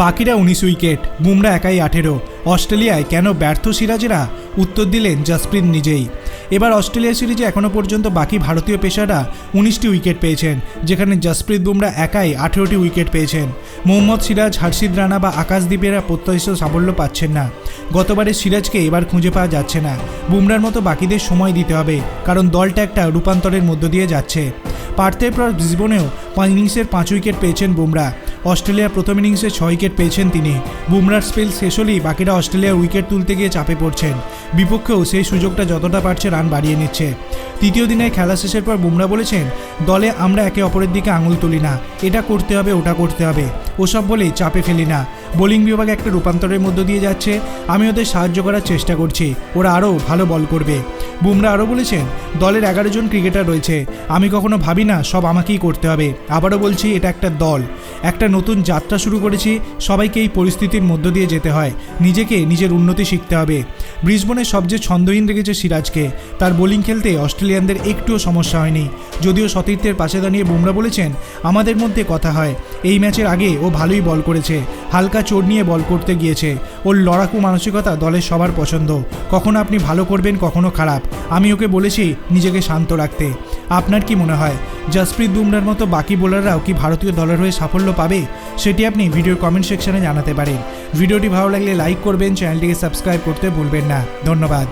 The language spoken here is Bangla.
বাকিরা উনিশ উইকেট, বুমরা একাই আঠেরো। অস্ট্রেলিয়ায় কেন ব্যর্থ সিরাজেরা? উত্তর দিলেন জাসপ্রীত নিজেই। এবার অস্ট্রেলিয়া সিরিজে এখনও পর্যন্ত বাকি ভারতীয় পেশারা উনিশটি উইকেট পেয়েছেন, যেখানে জাসপ্রীত বুমরা একাই আঠেরোটি উইকেট পেয়েছেন। মোহাম্মদ সিরাজ হার্ষিদ রানা বা আকাশদ্বীপেরা প্রত্যাশিত সাফল্য পাচ্ছেন না। গতবারে সিরাজকে এবার খুঁজে পাওয়া যাচ্ছে না। বুমরার মতো বাকিদের সময় দিতে হবে, কারণ দলটা একটা রূপান্তরের মধ্য দিয়ে যাচ্ছে। পার্থের পর ব্রিসবনেও ইনিংসের পাঁচ উইকেট পেয়েছেন বুমরা। অস্ট্রেলিয়ার প্রথম ইনিংসে ছয় উইকেট পেয়েছেন তিনি। বুমরার স্পেল শেষ হলেই বাকিরা অস্ট্রেলিয়ার উইকেট তুলতে গিয়ে চাপে পড়ছেন। বিপক্ষেও সেই সুযোগটা যতটা পারছে রান বাড়িয়ে নিচ্ছে। তৃতীয় দিনের খেলা শেষের পর বুমরা বলেছেন, দলে আমরা একে অপরের দিকে আঙুল তুলি না। এটা করতে হবে, ওটা করতে হবে। ওসব বলেই চাপে ফেলি না। বোলিং বিভাগ একটা রূপান্তরের মধ্য দিয়ে যাচ্ছে। আমি ওদের সাহায্য করার চেষ্টা করছি। ওরা আরও ভালো বল করবে। বুমরা আরও বলেছেন, দলের এগারো জন ক্রিকেটার রয়েছে। আমি কখনো ভাবি না, সব আমাকেই করতে হবে। আবারও বলছি, এটা একটা দল। একটা নতুন যাত্রা শুরু করেছি, সবাইকে এই পরিস্থিতির মধ্য দিয়ে যেতে হয়। নিজেকে নিজের উন্নতি শিখতে হবে। ব্রিসবনে সবচেয়ে ছন্দহীন রেখেছে সিরাজকে। তার বোলিং খেলতে অস্ট্রেলিয়ানদের একটুও সমস্যা হয়নি। যদিও সতীর্থের পাশে দাঁড়িয়ে বুমরা বলেছেন, আমাদের মধ্যে কথা হয়। এই ম্যাচের আগে ও ভালোই বল করেছে। হালকা চোট নিয়ে বল করতে গিয়েছে। ওর লড়াকু মানসিকতা দলের সবার পছন্দ। কখনো আপনি ভালো করবেন, কখনো খারাপ। আমি ওকে বলেছি নিজেকে শান্ত রাখতে। আপনার কি মনে হয়? জাসপ্রীত বুমরার মতো বাকি বোলাররাও কি ভারতীয় দলের হয়ে সাফল্য পাবে? সেটি আপনি ভিডিওর কমেন্ট সেকশনে জানাতে পারেন। ভিডিওটি ভালো লাগলে লাইক করবেন, চ্যানেলটিকে সাবস্ক্রাইব করতে ভুলবেন না। ধন্যবাদ।